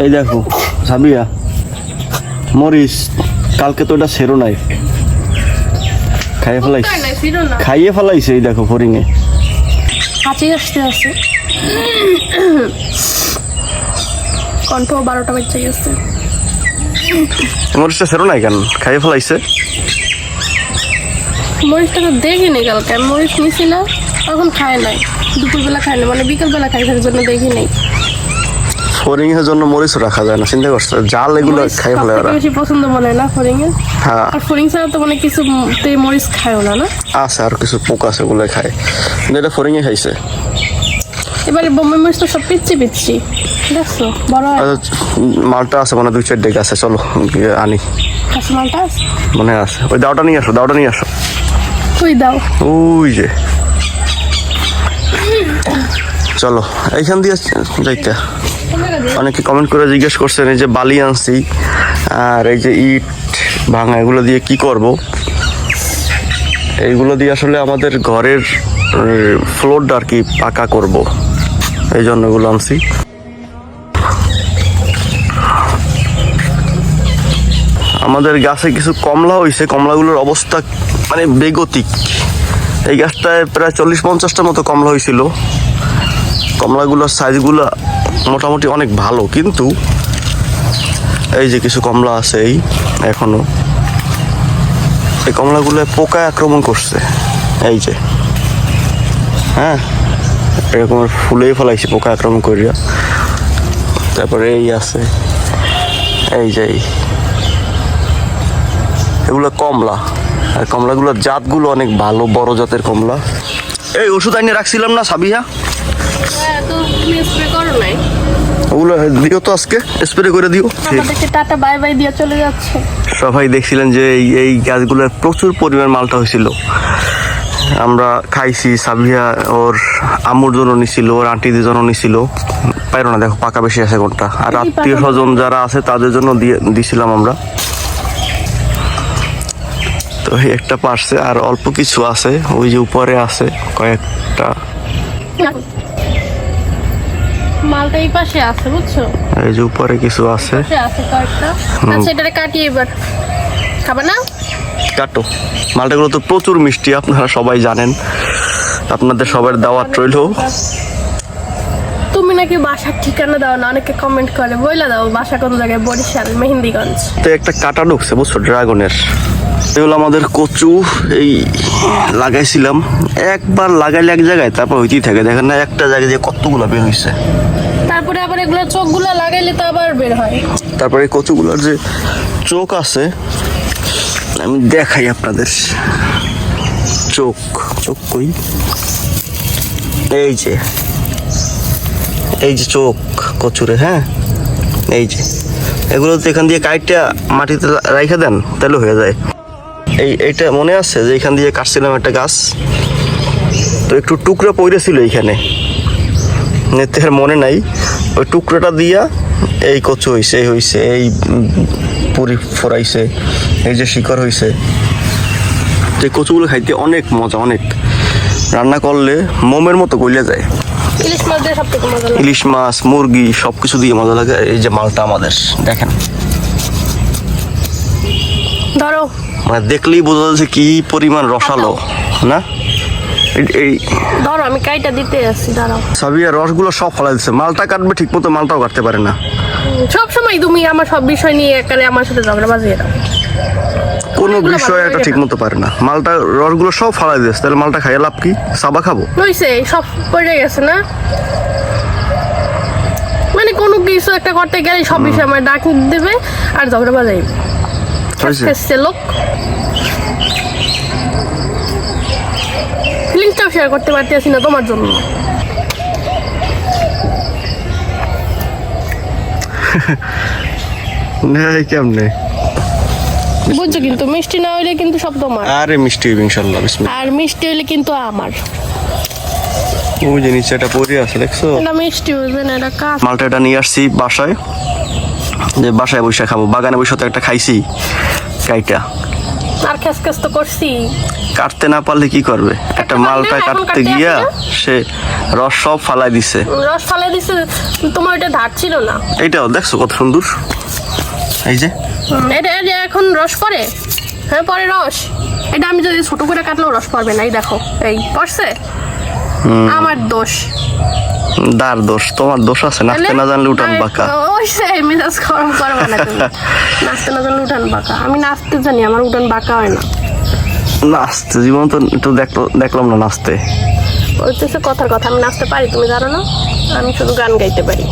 এই দেখো সাবিয়া মরিস কালকে তো এটা সেরো নাই। খাইয়ে ফেলাইছে। খাইয়ে ফেলাইছে এই দেখো ফরিংয়ে হাঁচি আসতে আছে। কণ্ঠ বারোটা বাজে গেছে। মরিচটা সেরো নাই কেন? খাইয়ে ফেলাইছে। মরিচটা তো দেখিনি কালকে। মরিচ নিছি না তখন খায় নাই। দুপুরবেলা খায় না মানে বিকেলবেলা খাই জন্য দেখি নাই ফরিং এর জন্য মরিচ রাখা যায় না চিন্তা করছ? জাল এগুলো খাইয়ে ফেলে ওরা। বেশি পছন্দ বলে না ফরিং এর হ্যাঁ। আর ফরিং ছাড়া তো মানে কিছু তে মরিচ খায়ও না না? আছে আর কিছু পোকা আছে ওগুলো খায়। কিন্তু এটা ফরিংয়ে খাইছে। এবারে বোম্বাই মরিচ তো সব পিচ্ছি পিচ্ছি দেখছ? বড় আচ্ছা, মালটা আছে মানে দুই চার ডেক আছে চলো আনি। আছে মনে আছে। ওই দাওটা নিয়ে আসো দাওটা নিয়ে আসো। তুই দাও? ওই যে। চলো এইখান দিয়ে যাইতে। অনেকে কমেন্ট করে জিজ্ঞেস করছেন, এই যে বালি আনছি, আর এই যে ইট, ভাঙা, এগুলো দিয়ে কি করব? এইগুলো দিয়ে আসলে আমাদের ঘরের ফ্লোরটা আর কি পাকা করব। এই জন্য এগুলো আনছি। আমাদের গাছে কিছু কমলা হয়েছে কমলাগুলোর অবস্থা মানে বেগতিক। এই গাছটায় প্রায় চল্লিশ পঞ্চাশটার মতো কমলা হয়েছিল কমলাগুলোর সাইজগুলো মোটামুটি অনেক ভালো, কিন্তু এই যে কিছু কমলা আছে এই, এখনও। এই কমলাগুলো পোকায় আক্রমণ করছে, এই যে। হ্যাঁ এরকম ফুলেই ফেলাইছে পোকা আক্রমণ করিয়া তারপরে এই আছে, এই যে এগুলো কমলা, আর কমলাগুলোর জাতগুলো অনেক ভালো, বড় জাতের কমলা। এই ওষুধ আইনে রাখছিলাম না সাবিহা? তো তুমি স্প্রে করো নাই ওগুলো দিও তো আজকে স্প্রে করে দিও। আমাদেরকে টাটা বাই বাই দিয়ে চলে যাচ্ছে। সবাই দেখছিলেন যে এই এই গাছগুলোর প্রচুর পরিমাণ মালটা হয়েছিল। আমরা খাইছি সাবিয়া ওর আম্মুর জন্য নিছিল ওর আন্টিদের জন্য নিছিল। পাইরো না দেখো পাকা বেশি আছে কোনটা। আর আত্মীয় স্বজন যারা আছে তাদের জন্য দিয়ে দিছিলাম আমরা। তো এই একটা পারছে আর অল্প কিছু আছে ওই যে উপরে আছে কয়েকটা। মালটা এই পাশে আছে বুঝছ? এই যে উপরে কিছু আছে। আছে কয়েকটা। আচ্ছা এটারে কাটি এবার খাবে না? কাটো। মালটাগুলো তো প্রচুর মিষ্টি আপনারা সবাই জানেন। আপনাদের সবার দাওয়াত রইল। তুমি নাকি বাসার ঠিকানা দাও না অনেকে কমেন্ট করে বইলা দাও বাসা কোন জায়গায়? বরিশাল মেহেন্দিগঞ্জ। তো একটা কাটা ঢুকছে বুঝছ? ড্রাগনের। এগুলো আমাদের কচু এই লাগাইছিলাম। একবার লাগাইলে এক জায়গায় তারপর হইতেই থাকে। দেখেন না একটা জায়গায় যে কতগুলো বের হয়েছে এগুলো চোখগুলো লাগাইলে তো আবার বের হয়। তারপরে কচুগুলোর যে চোখ আছে, আমি দেখাই আপনাদের। চোখ চোখ কই? এই যে এই যে চোখ কচুরে হ্যাঁ? এই যে, এগুলো তো এখান দিয়ে কাইটটা মাটিতে রাইখা দেন, তাহলে হয়ে যায়। এই এইটা মনে আছে যে এখান দিয়ে কাটছিলাম একটা গাছ? তো একটু টুকরা পড়েছিল এইখানে নেতে আর মনে নাই। ওই টুকরোটা দিয়া এই কচু হইছে এই হইছে এই পুরি ফরাইছে এই যে শিকড় হইছে। তো এই কচুগুলো খাইতে অনেক মজা অনেক। রান্না করলে মোমের মতো গলে যায়। ইলিশ মাছ মুরগি সব কিছু দিয়ে মজা লাগে। এই যে মালটা আমাদের দেখেন। ধরো। মানে দেখলেই বোঝা যাচ্ছে কি পরিমাণ রসালো না? এই- ধরো আমি কাইটা দিতে আসছি দাঁড়াও। সাবিয়া রসগুলো সব ফলাই দিচ্ছে মালটা কাটবে ঠিক মতো মালটাও কাটতে পারে না। সব সময় তুমি আমার সব বিষয় নিয়ে একারে আমার সাথে ঝগড়া বাজিয়ে দাও। কোনো বিষয় একটা ঠিক মতো পারে না। মালটা রসগুলো সব ফালাই দিয়েছে। তাহলে মালটা খাইয়ে লাভ কি? সাবা খাব? হইছে সব পড়ে গেছে না? মানে কোনো কিছু একটা করতে গেলে সব বিষয় আমার ডাক দেবে আর ঝগড়া বাজাইবে। লোক। শেয়ার করতে পারতেছি না তোমার জন্য। নেই কেমনে? বুঝছ কিন্তু মিষ্টি না হইলে কিন্তু সব তোমার। আরে মিষ্টি হইবে ইনশাল্লাহ বিসমিল্লাহ। আর মিষ্টি হইলে কিন্তু আমার। ওই যে নিচে আছে দেখছ? এটা মিষ্টি হইবে না এটা কাজ মালটা এটা নিয়ে আসছি বাসায়। যে বাসায় বসে খাব। বাগানে বসে তো একটা খাইছি কাইটা। আর খেস খেস তো করছি। কাটতে না পারলে কি করবে? একটা মালটা কাটতে গিয়া সে রস সব ফালাই দিছে। রস ফালাই দিছে তোমার ওইটা ধার ছিল না? এইটাও দেখছ কত সুন্দর? এই যে। এটা এটা এখন রস পরে হ্যাঁ পরে রস। এটা আমি যদি ছোট করে কাটলেও রস পড়বে না এই দেখো এই পড়ছে? আমার দোষ। দার দোষ তোমার দোষ আছে নাচতে না জানলে উঠান বাঁকা। ওই সে মেজাজ গরম করবে না তুমি। নাচতে না জানলে উঠান বাঁকা। আমি নাচতে জানি আমার উঠান বাঁকা হয় না। নাচতে জীবন তো একটু দেখল দেখলাম না নাচতে। ওই তো কথার কথা আমি নাচতে পারি তুমি জানো না? আমি শুধু গান গাইতে পারি।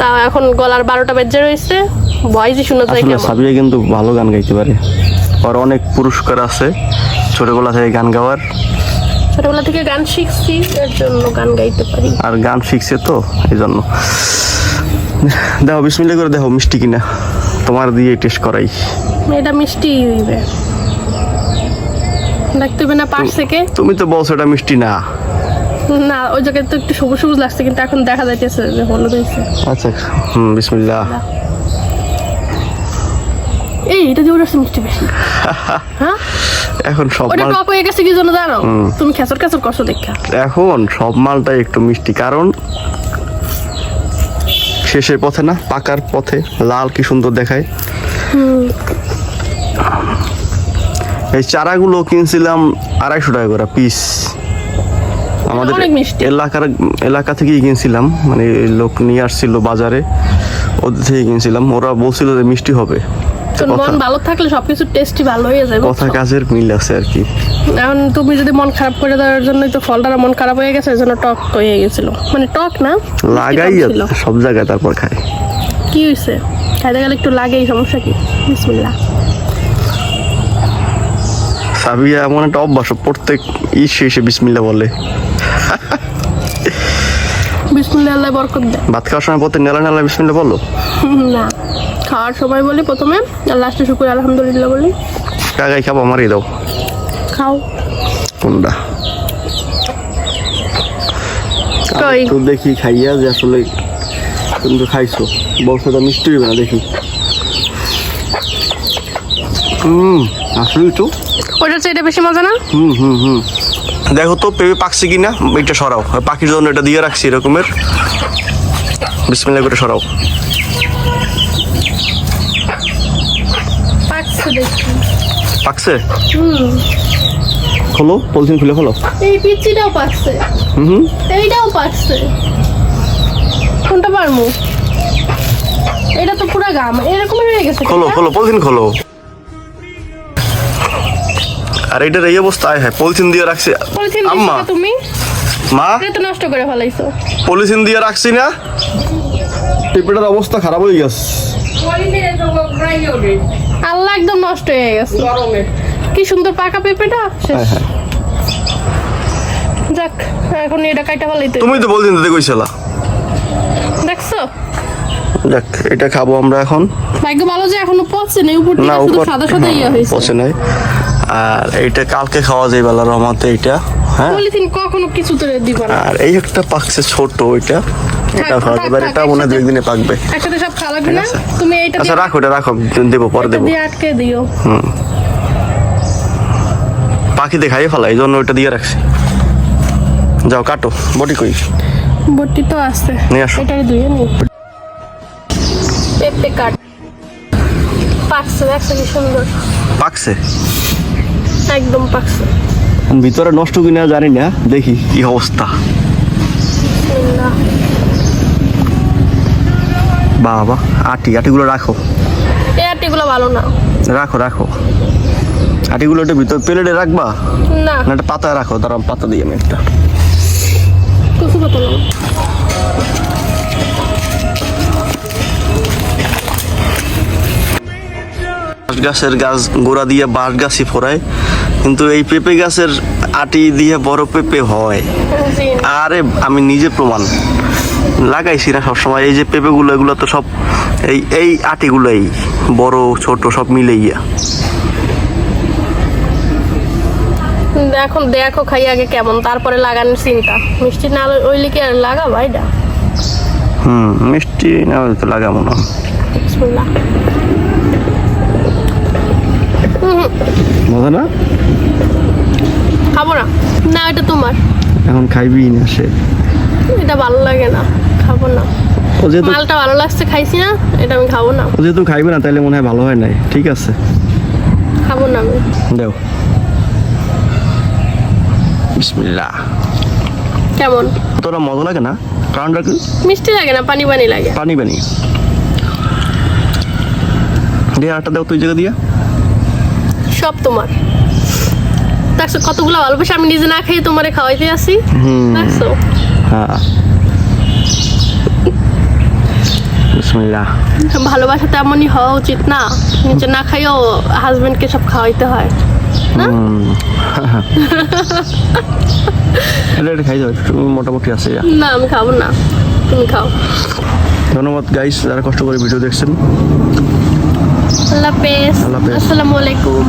তা এখন গলার বারোটা বেজে রয়েছে ভয়েসই শোনা যায় কেমন? সাবিয়া কিন্তু ভালো গান গাইতে পারে। ওর অনেক পুরস্কার আছে ছোটবেলা থেকে গান গাওয়ার। ছোটবেলা থেকে গান শিখছি এর জন্য গান গাইতে পারি। আর গান শিখছে তো এই জন্য দেখো বিসমিল্লা করে দেখো মিষ্টি কিনা। তোমার দিয়ে টেস্ট করাই। এটা মিষ্টি হইবে। দেখতে হবে না পাশ থেকে। তুমি তো বলছো এটা মিষ্টি না। না ওই জায়গায় তো একটু সবুজ সবুজ লাগছে কিন্তু এখন দেখা যাইতেছে যে হলুদ হয়েছে আচ্ছা হুম বিসমিল্লা এই এটা দিয়ে ওটা মিষ্টি বেশি। হ্যাঁ? এখন সব ওটা মাল টক হয়ে গেছে কি জন্য জানো তুমি খেচর খেচর করছ দেখা। এখন সব মালটাই একটু মিষ্টি কারণ শেষের পথে না পাকার পথে লাল কি সুন্দর দেখায়। এই চারাগুলো কিনছিলাম আড়াইশো টাকা করে পিস আমাদের। এলাকার এলাকা থেকেই কিনছিলাম মানে লোক নিয়ে আসছিল বাজারে ওদের থেকে কিনছিলাম। ওরা বলছিল যে মিষ্টি হবে। তোর মন ভালো থাকলে সবকিছু টেস্টি ভালো হয়ে যায় কথা কাজের মিল আছে আর কি। এখন তুমি যদি মন খারাপ করে দেওয়ার জন্যই তো ফলটার মন খারাপ হয়ে গেছে এই জন্য টক হয়ে গেছিল। মানে টক না লাগাই সব জায়গায় তারপর খায় কি হয়েছে খাইতে গেলে একটু লাগেই সমস্যা কি? বিসমিল্লাহ। সাবিয়া এমন একটা অভ্যাস প্রত্যেক ঈদ শেষে বিসমিল্লা বলে। বিসমিল্লাহ আল্লাহ বরকত দেয়। ভাত খাওয়ার সময় প্রত্যেক নেলা নেলা বিসমিল্লা বলো? না। খাওয়ার সময় বলি প্রথমে আর লাস্টে শুকুর আলহামদুলিল্লাহ বলি। কাকাই খাব আমারই দাও। খাও। কোনটা? তো দেখি খাইয়া যে আসলে তুমি তো খাইছো। তো মিষ্টি না দেখি। হুম আসলে তো। ওটার চেয়ে এটা বেশি মজা না? হুম হুম হুম। দেখো তো পেঁপে পাকছে কিনা এটা সরাও। পাখির জন্য এটা দিয়ে রাখছি এরকমের। বিসমিল্লা করে সরাও। পাকছে? দেখি পাকছে? হুম। খোলো পলিথিন খুলে খোলো। এই পিচিটাও পাকছে। হুম হুম এইটাও পাকছে। কোনটা পারমু এটা তো পুরা গাম। এরকম হয়ে গেছে খোলো খোলো পলিথিন খোলো। আর এটার এই অবস্থা আয় হ্যাঁ পলিথিন দিয়ে রাখছি। পলিথিন আম্মা। তুমি? মা? এটা তো নষ্ট করে ফেলাইছো। পলিথিন দিয়ে রাখছি না। পেঁপেটার অবস্থা খারাপ হয়ে গেছে। আল্লাহ একদম নষ্ট হয়ে গেছে। কি সুন্দর পাকা পেঁপেটা? শেষ। হ্যাঁ, হ্যাঁ। যাক এখন এটা কাইটা ফেলাইতে তুমি তো পলিথিন দিতে কইছিলা। দেখছ? যাক এটা খাব আমরা এখন। ভাগ্য ভালো যে এখনও পচে নেই উপর না থেকে শুধু উপর সাদা সাদা ইয়ে হয়েছে। পচে নাই। আর এইটা কালকে খাওয়া যায় বেলা রহমতে এইটা হ্যাঁ। পলিথিন কখনো কিছু তো দিব না। আর এই একটা পাকছে ছোট ওইটা। এটা খাওয়া যাবে এটা মনে দুই দিনে পাকবে। একসাথে সব খাওয়া লাগবে না তুমি এইটা আচ্ছা রাখো এটা রাখো দেবো পরে এটা দেবো। দিয়ে আটকে দিও। খাইয়ে ফেলা এই জন্য ওইটা দিয়ে রাখছি। যাও কাটো বটি কই? বটি তো আছে। নিয়ে আসো। ধুয়ে নি পেঁপে কাট। পাকছে দেখছ কি সুন্দর। পাকছে? একদম পাকছে। ভিতরে নষ্ট কিনা জানি না দেখি। কি অবস্থা? বিসমিল্লাহ। বাবা আটি আটিগুলো রাখো। এই আটিগুলো ভালো না। রাখো রাখো। আটিগুলো একটু ভিতর প্লেটে রাখবা? না। না একটা পাতায় রাখো তারা পাতা দিয়ে আমি একটা। কচু পাতা বাঁশ গাছের গাছ গোড়া দিয়ে বাঁশ গাছই ফোরায় কিন্তু এই পেঁপে গাছের আটি দিয়ে বড় পেঁপে হয়। আরে আমি নিজে প্রমাণ। লাগাইছি না সবসময়। এই যে পেঁপেগুলো এগুলো তো সব এই এই আটিগুলোই বড় ছোট সব মিলে ইয়া এখন দেখো খাই আগে কেমন তারপরে লাগানোর চিন্তা। মিষ্টি না ওইলে কি আর লাগাবা এটা? হুম মিষ্টি না হলে তো লাগাবো না। মজা না? খাব না। না এটা তোমার। এখন খাইবি না সে। এটা ভালো লাগে না খাব না। মালটা ভালো লাগছে খাইছি না এটা আমি খাব না। ও যেহেতু খাইবে না তাহলে মনে হয় ভালো হয় নাই। ঠিক আছে। খাব না আমি। দেও। বিসমিল্লাহ। কেমন? তোরা মজা লাগে না? কারণটা কি মিষ্টি লাগে না পানি পানি লাগে? পানি পানি। দিয়ে আটা দাও তুই জায়গা দিয়া। সব তোমার। দেখছ কতগুলো ভালোবাসা আমি নিজে না খেয়ে তোমারে খাওয়াইতে আসি? দেখছ? বিসমিল্লাহ। ভালোবাসা তেমনই হওয়া উচিত না। নিজে না খাইও হাজবেন্ডকে সব খাওয়াইতে হয়। এটা খাই একটু মোটামুটি আছে না আমি খাব না। তুমি খাও। ধন্যবাদ গাইস যারা কষ্ট করে ভিডিও দেখছেন। আল্লাহ হাফেজ। আল্লাহ হাফেজ। আসসালামু আলাইকুম।